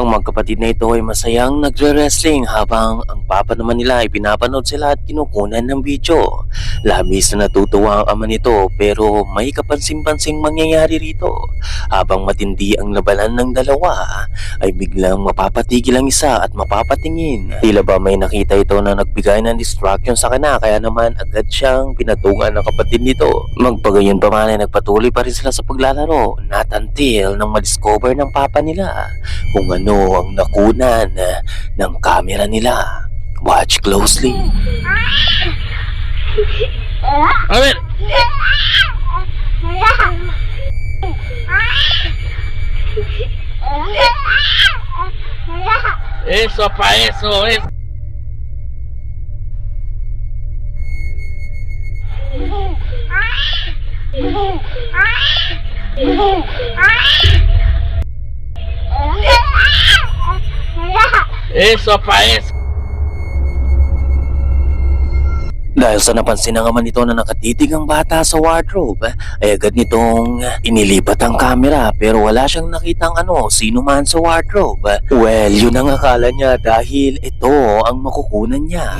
Ang magkapatid na ito ay masayang nagre-wrestling habang ang papa naman nila ay pinapanood sila at kinukunan ng video. Labis na natutuwa ang ama nito pero may kapansin-pansing mangyayari rito. Habang matindi ang labanan ng dalawa ay biglang mapapatigil ang isa at mapapatingin. Tila ba may nakita ito na nagbigay ng distraction sa kanya kaya naman agad siyang pinatungan ng kapatid nito. Magpagayon pa man ay nagpatuloy pa rin sila sa paglalaro not until nang madiscover ng papa nila kung ano ang nakunan ng camera nila. Watch closely. A ver, eso pa eso es. Eso pa eso. Dahil sa napansin ng ama nito na nakatitig ang bata sa wardrobe, ay agad nitong inilipat ang camera pero wala siyang nakitang ano, sino man sa wardrobe. Well, yun ang akala niya dahil ito ang makukunan niya.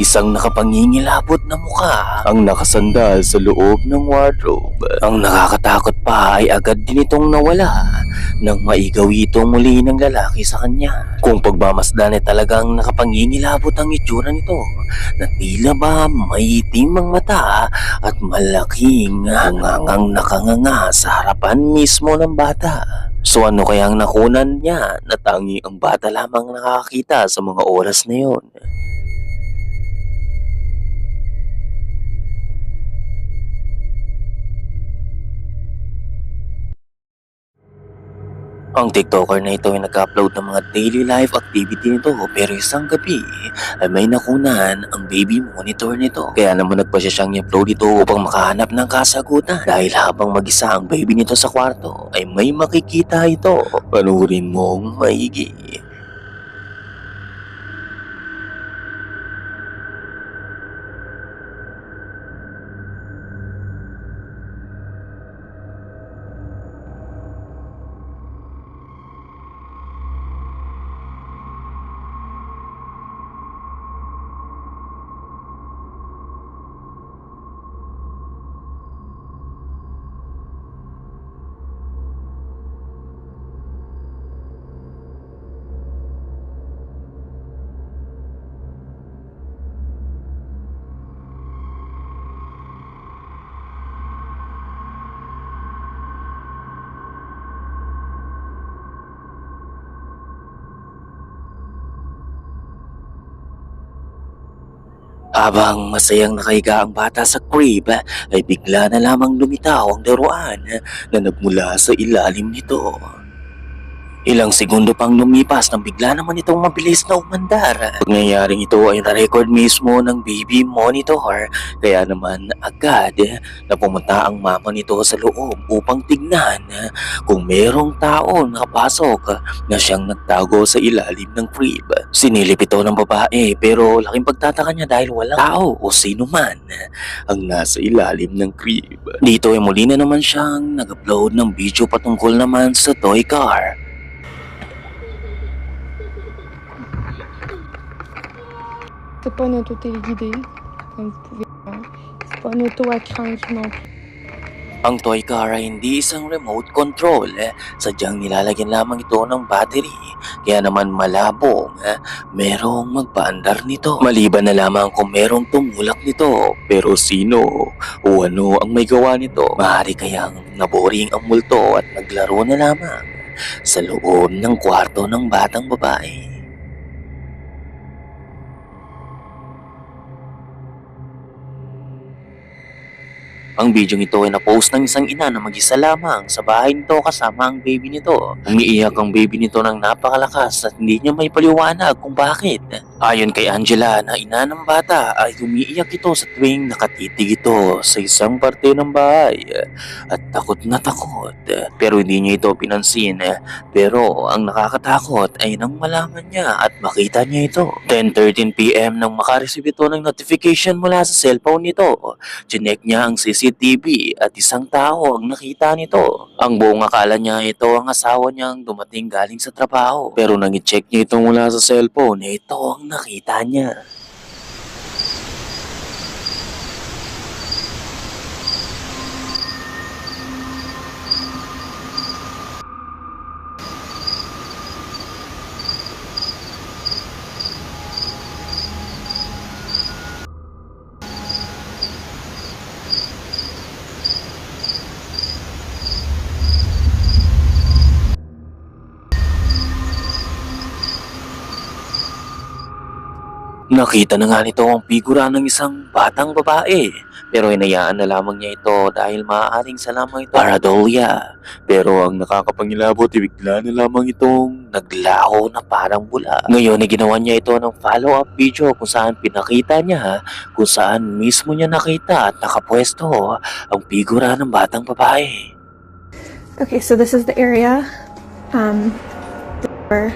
Isang nakapangingilabot na mukha ang nakasandal sa loob ng wardrobe. Ang nakakatakot pa ay agad din itong nawala nang maigawi ito muli ng lalaki sa kanya. Kung pagmamasdan ay talagang nakapangingilabot ang itsura nito na tila ba may itim ang mata at malaking hangangang nakanganga sa harapan mismo ng bata. So ano kayang nakunan niya na tangi ang bata lamang nakakita sa mga oras na yon? Ang TikToker na ito ay nag-upload ng mga daily life activity nito pero isang gabi ay may nakunan ang baby monitor nito. Kaya naman nagpa siya siyang i-upload ito upang makahanap ng kasagutan. Dahil habang mag-isa ang baby nito sa kwarto ay may makikita ito. Panurin mong maigi. Habang masayang nakahiga ang bata sa crib, ay bigla na lamang lumitaw ang daruan na nagmula sa ilalim nito. Ilang segundo pang lumipas nang bigla naman itong mabilis na umandar. Pagnayaring ito ay na-record mismo ng baby monitor kaya naman agad na pumunta ang mama nito sa loob upang tignan kung merong tao nakapasok na siyang nagtago sa ilalim ng crib. Sinilip ito ng babae pero laking pagtataka niya dahil walang tao o sino man ang nasa ilalim ng crib. Dito ay muli na naman siyang nag-upload ng video patungkol naman sa toy car. Une auto téléguidée, comme vous pouvez voir. C'est pas une auto à crank non plus. Ang toy car ay hindi isang remote control, eh, sadyang nilalagyan lamang ito ng battery. Kaya naman malabong eh, merong magpaandar nito. Maliban na lamang kung merong tumulak nito. Pero sino o ano ang may gawa nito? Maaari kayang naboring ang multo at naglaro na lamang sa loob ng kwarto ng batang babae. Ang video ito ay napost ng isang ina na mag-isa lamang sa bahay nito kasama ang baby nito. Umiiyak ang baby nito ng napakalakas at hindi niya may paliwanag kung bakit. Ayon kay Angela na ina ng bata ay umiiyak ito sa tuwing nakatitig ito sa isang parte ng bahay at takot na takot. Pero hindi niya ito pinansin. Pero ang nakakatakot ay nang malaman niya at makita niya ito. 10.13pm nang makareceive ito ng notification mula sa cellphone nito. Chinek niya ang CCTV at isang tao ang nakita nito. Ang buong akala niya ito ang asawa niyang dumating galing sa trabaho. Pero nang i-check niya ito mula sa cellphone, ito ang nakita niya. Nakita na nga nito ang figura ng isang batang babae. Pero hinayaan na lamang niya ito dahil maaaring sa lamang ito paradolya. Pero ang nakakapangilabot, bigla na lamang itong naglaho na parang bula. Ngayon ay ginawa niya ito ng follow-up video kung saan pinakita niya kung saan mismo niya nakita at nakapwesto ang figura ng batang babae. Okay, so this is the area um, the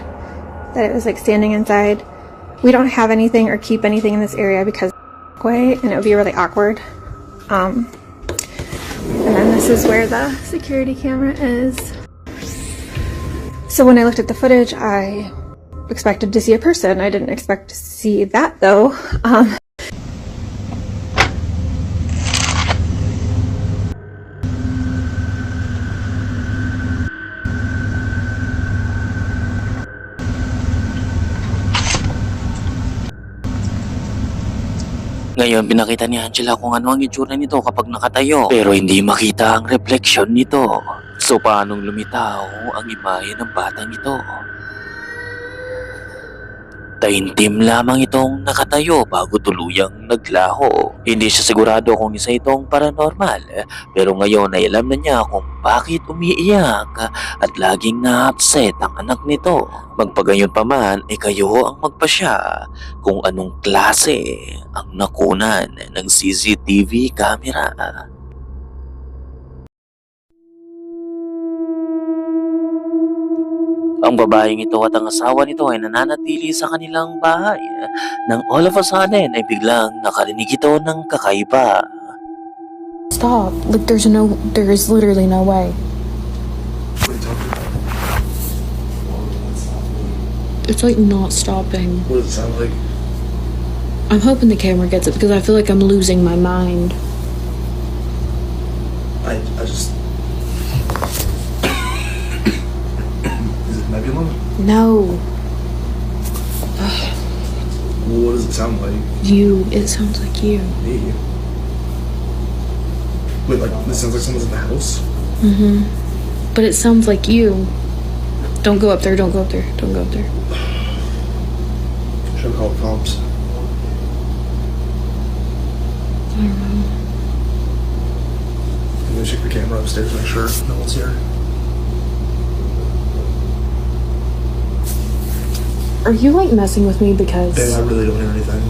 that it was like standing inside. We don't have anything or keep anything in this area because way, and it would be really awkward. Um, and then this is where the security camera is. So when I looked at the footage, I expected to see a person. I didn't expect to see that though. Um, Ngayon, pinakita ni Angela kung ano ang itsura nito kapag nakatayo. Pero hindi makita ang refleksyon nito. So, paanong lumitaw ang imahe ng batang ito? Taintim lamang itong nakatayo bago tuluyang naglaho. Hindi siya sigurado kung isa itong paranormal. Pero ngayon ay alam na niya kung bakit umiiyak at laging na-upset ang anak nito. Magpagayon pa man, ay kayo ang magpasya kung anong klase ang nakunan ng CCTV camera. Ang babaeng ito at ang asawa nito ay nananatili sa kanilang bahay nang all of a sudden ay biglang nakarinig ito ng kakaiba. Stop. Like, there's no, there is literally no way. It's like not stopping. What does it sound like? I'm hoping the camera gets it because I feel like I'm losing my mind. I, I just. No, Well, what does it sound like? you. It sounds like you. Me. Wait, like this sounds like someone's in the house. Mhm. But it sounds like you. Don't go up there. Don't go up there. Don't go up there. Should I call the cops? I don't know. I'm gonna check the camera upstairs, make sure no one's here. Are you like messing with me because? Babe, I really don't hear anything.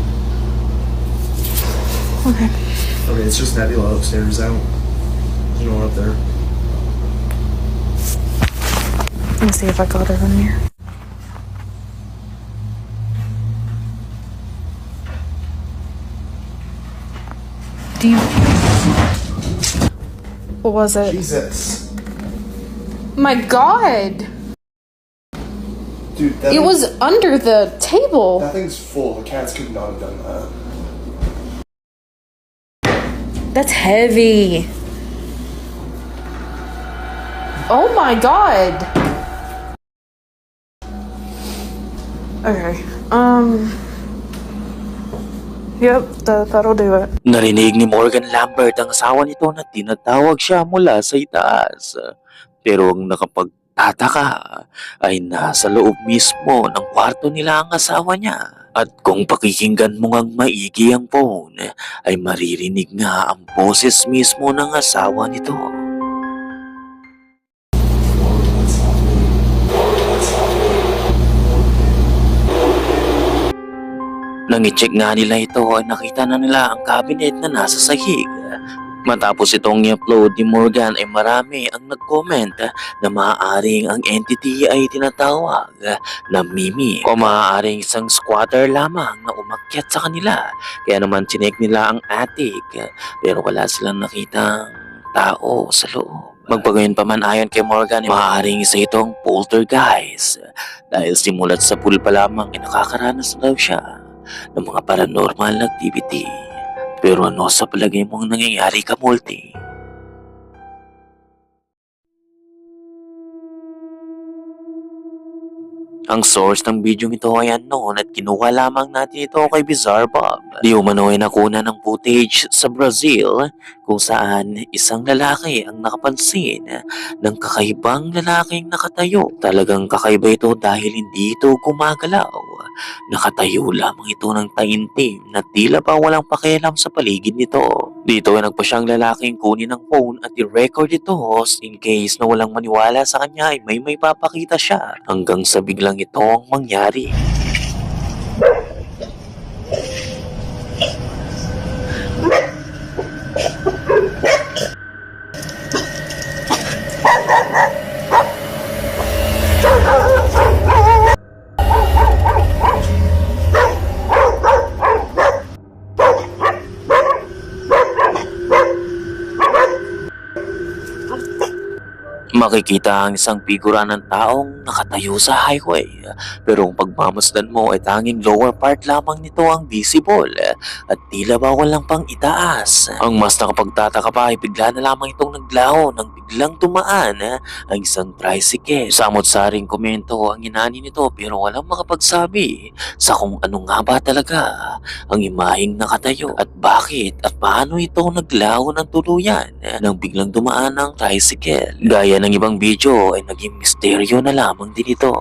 Okay. Okay, it's just Nebula upstairs. I don't. There's no one up there. Let me see if I got it on here. Do you? What was it? Jesus, My God! Dude, that It thing- was under the table. That thing's full. The cats could not have done that. That's heavy. Oh my God. Okay. Um. Yep, that, that'll do it. Narinig ni Morgan Lambert ang asawa nito na tinatawag siya mula sa itaas. Pero ang nakapagtataka ay nasa loob mismo ng kwarto nila ang asawa niya. At kung pakikinggan mo ngang maigi ang phone, ay maririnig nga ang boses mismo ng asawa nito. Nang i-check nga nila ito ay nakita na nila ang cabinet na nasa sahig. Matapos itong i-upload ni Morgan ay marami ang nag-comment na maaaring ang entity ay tinatawag na Mimi o maaaring isang squatter lamang na umakyat sa kanila. Kaya naman chinek nila ang attic pero wala silang nakitang tao sa loob. Magpagayon pa man ayon kay Morgan, ay maaaring isa itong poltergeist dahil simulat sa pool pa lamang ay nakakaranas na daw siya ng mga paranormal activity. Pero ano sa palagay mong nangyayari ka, Multi? Ang source ng video ito ay unknown at kinuha lamang natin ito kay Bizarre Bob. Di umano ay nakuna ng footage sa Brazil kung saan isang lalaki ang nakapansin ng kakaibang lalaking nakatayo. Talagang kakaiba ito dahil hindi ito gumagalaw. Nakatayo lamang ito ng taintim na tila ba walang pakialam sa paligid nito. Dito nagpa siyang lalaking kunin ang phone at i-record ito in case na walang maniwala sa kanya ay may may papakita siya hanggang sa biglang ito ang mangyari. Makikita ang isang figura ng taong nakatayo sa highway. Pero kung pagmamasdan mo ay tanging lower part lamang nito ang visible at tila ba walang pang itaas. Ang mas nakapagtataka pa ay bigla na lamang itong naglaho nang biglang tumaan ang isang tricycle. Samot-saring komento ang inani nito pero walang makapagsabi sa kung ano nga ba talaga ang imahing nakatayo at bakit at paano ito naglaho ng tuluyan nang biglang dumaan ang tricycle. Gaya ng ibang video ay naging misteryo na lamang din ito.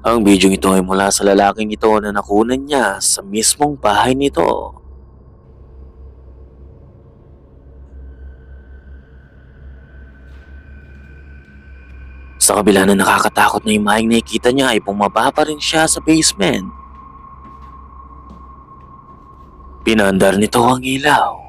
Ang video ito ay mula sa lalaking ito na nakunan niya sa mismong bahay nito. Sa kabila na nakakatakot na imaheng nakikita niya ay bumaba rin siya sa basement. Pinandar nito ang ilaw.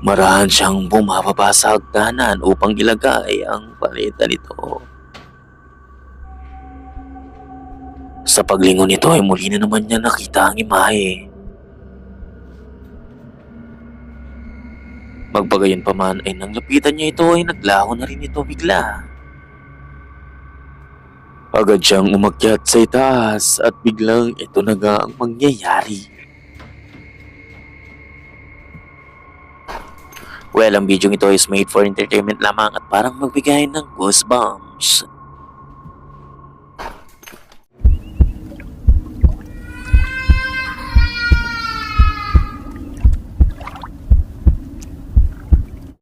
Marahan siyang bumababa sa hagdanan upang ilagay ang paleta nito. Sa paglingon nito ay muli na naman niya nakita ang imahe. Magpagayon pa man ay nang lapitan niya ito ay naglaho na rin ito bigla. Agad siyang umakyat sa itaas at biglang ito na nga ang mangyayari. Well, ang video ito is made for entertainment lamang at parang magbigay ng goosebumps.